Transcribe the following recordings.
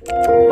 ส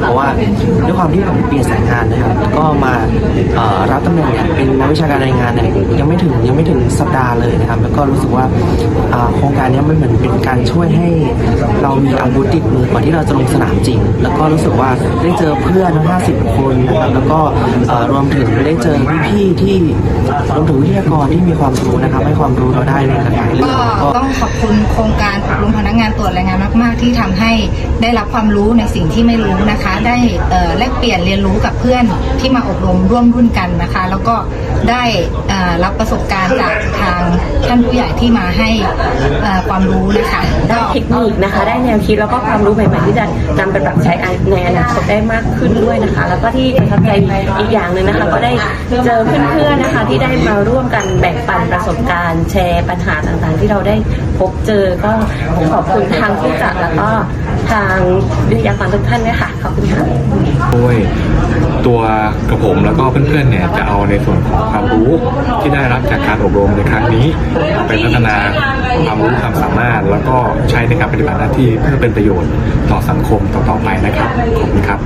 เพราะว่าด้วยความที่ผมเปลี่ยนสายงานนะครับ ก็มารับตำแหน่งเนี่ยเป็นนักวิชาการรายงานเนี่ยยังไม่ถึงยังไม่ถึงสัปดาห์เลยนะครับ แล้วก็รู้สึกว่าโครงการนี้มันเหมือนเป็นการช่วยให้เรามีอาวุธติดมือก่อนที่เราจะลงสนามจริง แล้วก็รู้สึกว่าได้เจอเพื่อนทั้ง50 คนนะครับแล้วก็รวมถึงได้เจอพี่ๆที่รวมถึงวิทยากรที่มีความรู้นะครับให้ความรู้เราได้ในหลายๆเรื่องก็ต้องขอบคุณโครงการอบรมพนักงานตรวจแรงงานมาก ๆ ที่ทำให้ได้รับความรู้ในสิ่งที่ไม่รู้นะคะได้เแลกเปลี่ยนเรียนรู้กับเพื่อนที่มาอบรมร่วมรุ่นกันนะคะ แล้วก็ได้รับประสบการณ์จากทางท่านผู้ใหญ่ที่มาให้ความรู้นะคะก็เทคนิคนะคะ ได้แนวคิดแล้วก็ความรู้ใหม่ๆที่จะนำไปปรับใช้ในอนาคตได้มากขึ้นด้วยนะคะ แล้วก็ที่ประทับใจอีกอย่างหนึ่งนะคะก็ได้เจอเพื่อนๆนะคะที่ได้มาร่วมกันแบ่งปันประสบการณ์ แชร์ปัญหาต่างๆ ที่เราได้ พบเจอก็ขอบคุณทางผู้จัดแล้วก็ทางวิทยากรทุกท่านด้วยค่ะขอบคุณค่ะ ด้วย ตัวกระผมแล้วก็เพื่อนๆเนี่ยจะเอาในส่วนของความรู้ที่ได้รับจากการอบรมในครั้งนี้ไปพัฒนาความรู้ความสามารถ แล้วก็ใช้ในการปฏิบัติหน้าที่เพื่อเป็นประโยชน์ต่อสังคมต่อๆไปนะครับขอบคุณครับ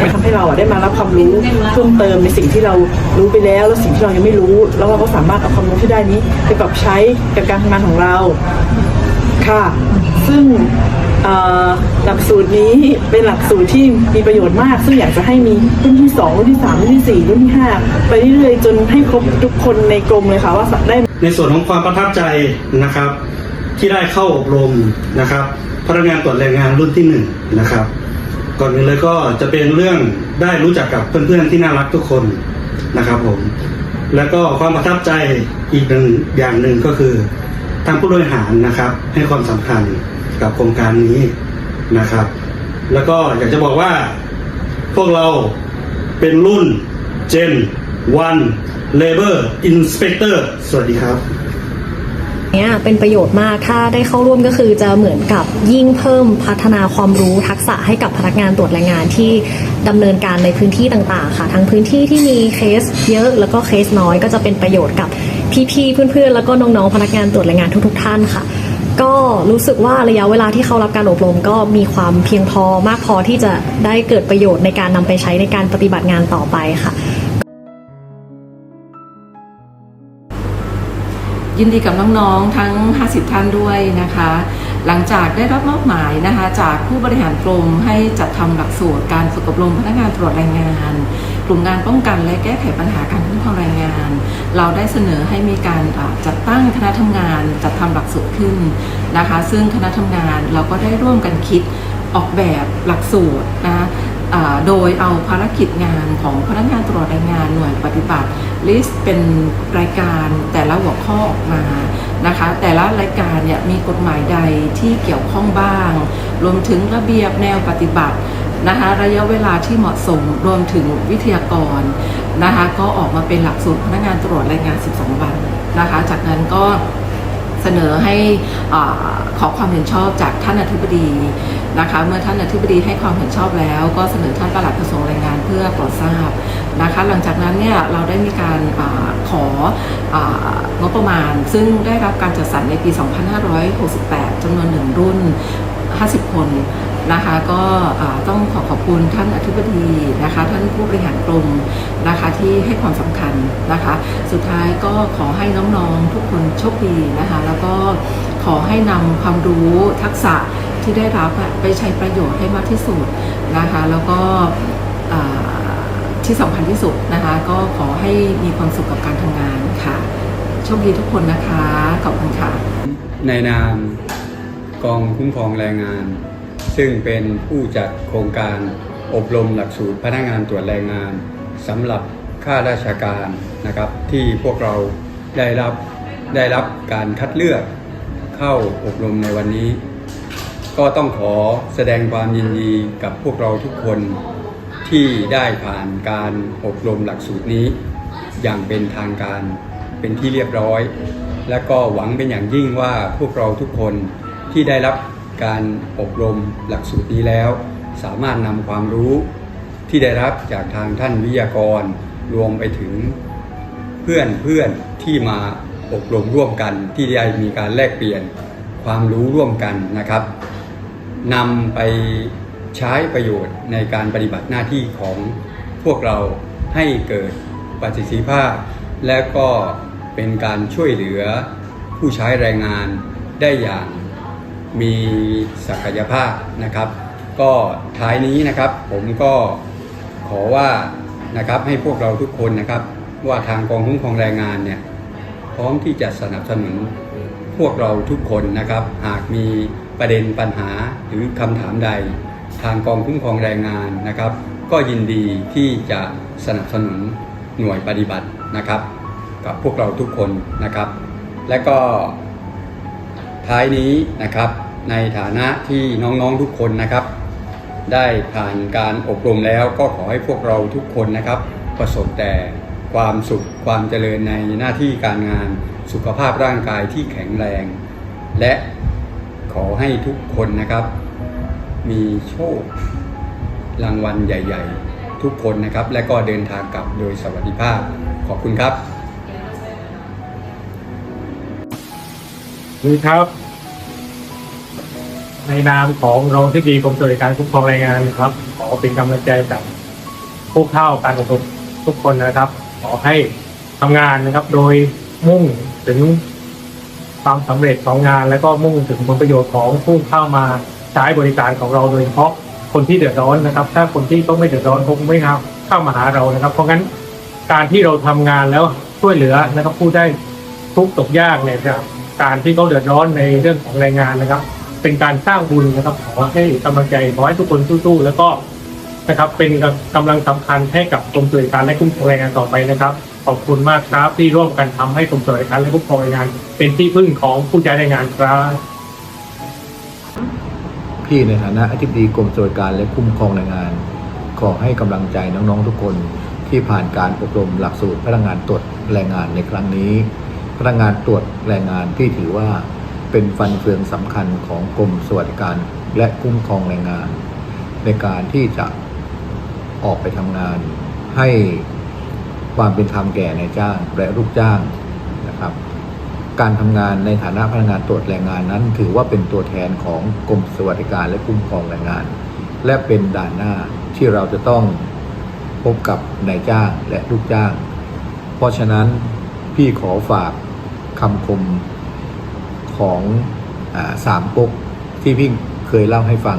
มันทำให้เราได้มารับความรู้เพิ่มเติมในสิ่งที่เรารู้ไปแล้ว แล้วสิ่งที่เรายังไม่รู้ แล้วเราก็สามารถเอาความรู้ที่ได้นี้ไปปรับใช้กับการทำงานของเรา ค่ะ ซึ่งหลักสูตรนี้เป็นหลักสูตรที่มีประโยชน์มาก ซึ่งอยากจะให้มีรุ่นที่สองรุ่นที่สามรุ่นที่สี่รุ่นที่ห้าไปเรื่อยๆจนให้ครบทุกคนในกรมเลยค่ะว่าได้ ในส่วนของความประทับใจนะครับ ที่ได้เข้าอบรมนะครับพนักงานตรวจแรงงานรุ่นที่หนึ่งนะครับก่อนอื่นเลยก็จะเป็นเรื่องได้รู้จักกับเพื่อนๆที่น่ารักทุกคนนะครับผมแล้วก็ความประทับใจอีกหนึ่งอย่างหนึ่งก็คือ ทางผู้บริหารนะครับ ให้ความสำคัญกับโครงการนี้นะครับ แล้วก็อยากจะบอกว่า พวกเราเป็นรุ่น Gen 1 Labor Inspector สวัสดีครับเนี้ยเป็นประโยชน์มาก ถ้าได้เข้าร่วมก็คือจะเหมือนกับยิ่งเพิ่มพัฒนาความรู้ทักษะให้กับพนักงานตรวจแรงงานที่ดำเนินการในพื้นที่ต่างๆ ค่ะ ทั้งพื้นที่ที่มีเคสเยอะแล้วก็เคสน้อยก็จะเป็นประโยชน์กับ พี่ๆเพื่อนๆ แล้วก็น้องๆพนักงานตรวจแรงงานทุก ๆ ท่านค่ะ ก็รู้สึกว่าระยะเวลาที่เขารับการอบรมก็มีความเพียงพอมากพอที่จะได้เกิดประโยชน์ในการนำไปใช้ในการปฏิบัติงานต่อไปค่ะ ยินดีกับน้องๆ ทั้ง 50 ท่านด้วยนะคะ หลังจากได้รับมอบหมายนะคะ จากผู้บริหารกรมให้จัดทำหลักสูตรการฝึกอบรมพนักงานตรวจแรงงาน กลุ่มงานป้องกันและแก้ไขปัญหาการคุ้มครองแรงงาน เราได้เสนอให้มีการจัดตั้งคณะทำงานจัดทำหลักสูตรขึ้นนะคะ ซึ่งคณะทำงานเราก็ได้ร่วมกันคิดออกแบบหลักสูตรนะโดยเอาภารกิจงานของพนักงานตรวจแรงงานหน่วยปฏิบัติลิสต์เป็นรายการแต่ละหัวข้อออกมานะคะ แต่ละรายการเนี่ยมีกฎหมายใดที่เกี่ยวข้องบ้าง รวมถึงระเบียบแนวปฏิบัติ นะคะระยะเวลาที่เหมาะสมรวมถึงวิทยากรนะคะก็ออกมาเป็นหลักสูตรพนักงานตรวจแรงงาน 12 วันนะคะจากนั้นก็เสนอให้อขอความเห็นชอบจากท่านอธิบดีนะคะเมื่อท่านอธิบดีให้ความเห็นชอบแล้ว ก็เสนอท่านปลัดกระทรวงแรงงานเพื่อโปรดทราบนะคะหลังจากนั้นเนี่ยเราได้มีการอของบประมาณ ซึ่งได้รับการจัดสรรในปี 2568จำนวนหนึ่งรุ่น 50 คน นะคะก็ต้องขอขอบคุณท่านอธิบดีนะคะ ท่านผู้บริหารกรมนะคะที่ให้ความสำคัญนะคะ สุดท้ายก็ขอให้น้องๆทุกคนโชคดีนะคะ แล้วก็ขอให้นำความรู้ทักษะที่ได้รับไปใช้ประโยชน์ให้มากที่สุดนะคะ แล้วก็ที่สำคัญที่สุดนะคะ ก็ขอให้มีความสุขกับการทำงานค่ะโชคดีทุกคนนะคะ ขอบคุณค่ะ ในนามกองคุ้มครองแรงงาน ซึ่งเป็นผู้จัดโครงการอบรมหลักสูตรพนักงานตรวจแรงงานสำหรับข้าราชการนะครับ ที่พวกเราได้รับได้รับการคัดเลือกเข้าอบรมในวันนี้ ก็ต้องขอแสดงความยินดีกับพวกเราทุกคนที่ได้ผ่านการอบรมหลักสูตรนี้ อย่างเป็นทางการเป็นที่เรียบร้อย และก็หวังเป็นอย่างยิ่งว่าพวกเราทุกคนที่ได้รับ การอบรมหลักสูตรนี้แล้ว สามารถนำความรู้ที่ได้รับจากทางท่านวิทยากร รวมไปถึงเพื่อนเพื่อนที่มาอบรมร่วมกันที่ได้มีการแลกเปลี่ยนความรู้ร่วมกันนะครับนำไปใช้ประโยชน์ในการปฏิบัติหน้าที่ของพวกเราให้เกิดประสิทธิภาพ และก็เป็นการช่วยเหลือผู้ใช้แรงงานได้อย่าง มีศักยภาพนะครับ ก็ท้ายนี้นะครับผมก็ขอว่านะครับให้พวกเราทุกคนนะครับ ว่าทางกองคุ้มครองแรงงานเนี่ยพร้อมที่จะสนับสนุนพวกเราทุกคนนะครับ หากมีประเด็นปัญหาหรือคำถามใด ทางกองคุ้มครองแรงงานนะครับ ก็ยินดีที่จะสนับสนุนหน่วยปฏิบัตินะครับ กับพวกเราทุกคนนะครับ และก็ท้ายนี้นะครับ ในฐานะที่น้องๆทุกคนนะครับ ได้ผ่านการอบรมแล้วก็ขอให้พวกเราทุกคนนะครับ ประสบแต่ความสุขความเจริญในหน้าที่การงานสุขภาพร่างกายที่แข็งแรง และขอให้ทุกคนนะครับ มีโชครางวัลใหญ่ ๆ ทุกคนนะครับ และก็เดินทางกลับโดยสวัสดิภาพ ขอบคุณครับสวัสดีครับ ในนามของรองที่ดีกรมสวัสดิการคุ้มครองแรงงานครับ ขอเป็นกำลังใจกับผู้เข้าการอบรมทุกคนนะครับ ขอให้ทำงานนะครับ โดยมุ่งถึงความสำเร็จของงาน และก็มุ่งถึงผลประโยชน์ของผู้เข้ามาใช้บริการของเราโดยเฉพาะคนที่เดือดร้อนนะครับ ถ้าคนที่ต้องไม่เดือดร้อนคงไม่เข้าเข้ามาหาเรานะครับ เพราะงั้นการที่เราทำงานแล้วช่วยเหลือนะครับผู้ได้ทุกตกยากเนี่ยนะครับการที่เขาเดือดร้อนในเรื่องของแรงงานนะครับ เป็นการสร้างบุญนะครับขอให้กำลังใจขอให้ทุกคนสู้ๆแล้วก็นะครับ เป็นกำลังสำคัญให้กับกรมสวัสดิการและคุ้มครองแรงงานต่อไปนะครับ ขอบคุณมากครับที่ร่วมกันทำให้กรมสวัสดิการและคุ้มครองแรงงาน เป็นที่พึ่งของผู้ใช้แรงงานครับพี่ในฐานะอธิบดีกรมสวัสดิการและคุ้มครองแรงงาน ขอให้กำลังใจน้องๆทุกคนที่ผ่านการอบรมหลักสูตรพนักงานตรวจแรงงานในครั้งนี้พนักงานตรวจแรงงานที่ถือว่า เป็นฟันเฟืองสำคัญของกรมสวัสดิการและคุ้มครองแรงงาน ในการที่จะออกไปทำงานให้ความเป็นธรรมแก่นายจ้างและลูกจ้างนะครับ การทำงานในฐานะพนักงานตรวจแรงงานนั้น ถือว่าเป็นตัวแทนของกรมสวัสดิการและคุ้มครองแรงงาน และเป็นด่านหน้าที่เราจะต้องพบกับนายจ้างและลูกจ้าง เพราะฉะนั้นพี่ขอฝากคำคม ของอสามก๊กที่พี่เคยเล่าให้ฟัง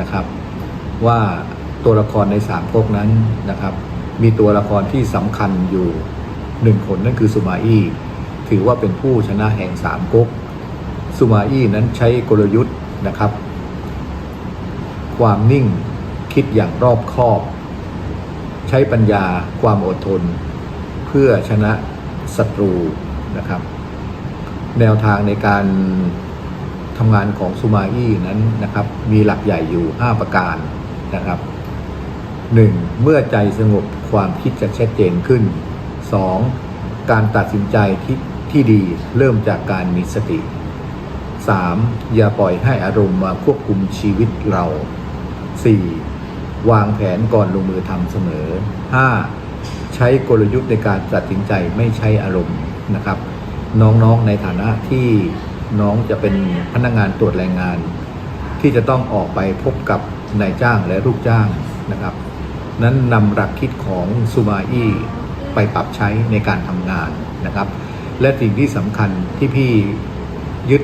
นะครับ ว่าตัวละครในสามก๊กนั้นนะครับ มีตัวละครที่สำคัญอยู่หนึ่งคนนั่นคือสุมาอี้ถือว่าเป็นผู้ชนะแห่งสามก๊กสุมาอี้นั้นใช้กลยุทธ์นะครับ ความนิ่งคิดอย่างรอบคอบ ใช้ปัญญาความอดทน เพื่อชนะศัตรูนะครับ แนวทางในการทำงานของซูมาอี้นั้นนะครับ มีหลักใหญ่อยู่ 5 ประการนะครับ 1. เมื่อใจสงบความคิดจะชัดเจนขึ้น 2. การตัดสินใจที่ที่ดีเริ่มจากการมีสติ 3. อย่าปล่อยให้อารมณ์มาควบคุมชีวิตเรา 4. วางแผนก่อนลงมือทำเสมอ 5. ใช้กลยุทธ์ในการตัดสินใจไม่ใช้อารมณ์นะครับ น้องๆในฐานะที่น้องจะเป็นพนักงานตรวจแรงงาน ที่จะต้องออกไปพบกับนายจ้างและลูกจ้างนะครับ นั้นนำหลักคิดของซูมาอี้ไปปรับใช้ในการทำงานนะครับ และสิ่งที่สำคัญที่พี่ยึด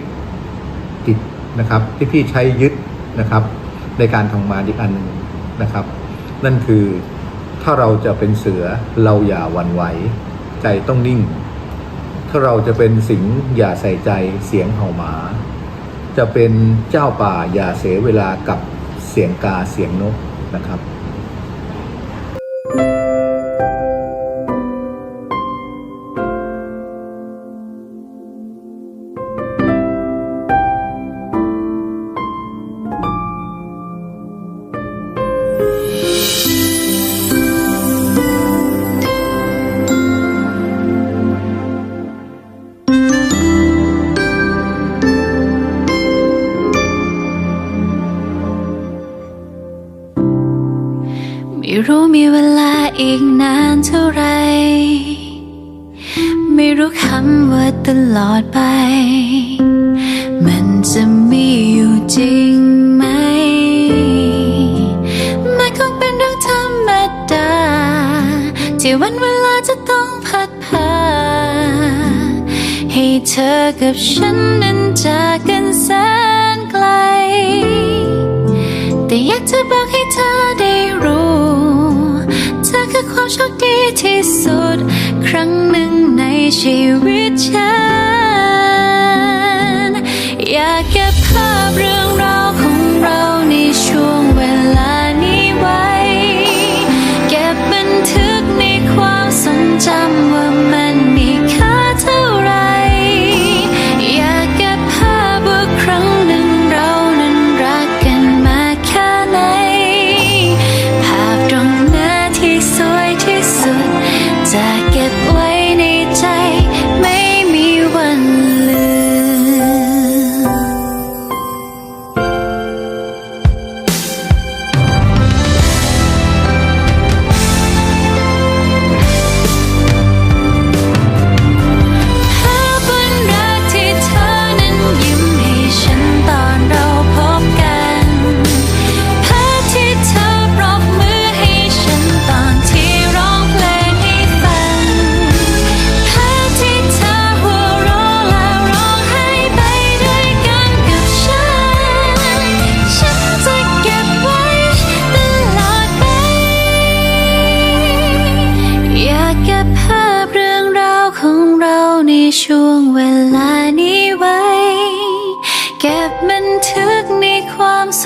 ติดนะครับ ที่พี่ใช้ยึดนะครับ ในการทำงานอีกอันหนึ่งนะครับ นั่นคือถ้าเราจะเป็นเสือเราอย่าวันไหว ใจต้องนิ่ง เราจะเป็นสิงอย่าใส่ใจเสียงเห่าหมา จะเป็นเจ้าป่าอย่าเสียเวลากับเสียงกาเสียงนกนะครับ ไม่รู้มีเวลาอีกนานเท่าไร ไม่รู้คำว่าตลอดไป มันจะมีอยู่จริงไหม มันคงเป็นเรื่องธรรมดา ที่วันเวลาจะต้องพัดพา ให้เธอกับฉันนั้นจากกันแสนไกล แต่อยากจะบอกให้เธอได้รู้ โชคดีที่สุด ครั้งหนึ่งในชีวิต I get what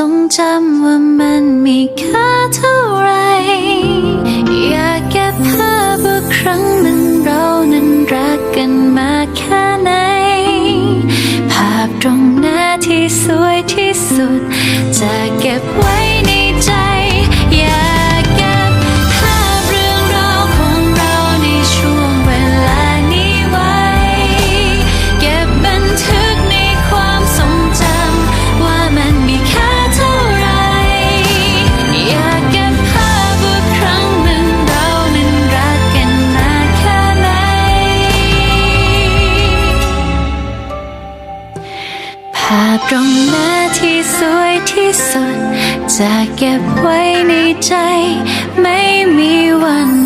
ทรงจำว่ามันมีค่า จะเก็บไว้ในใจ ไม่มีวัน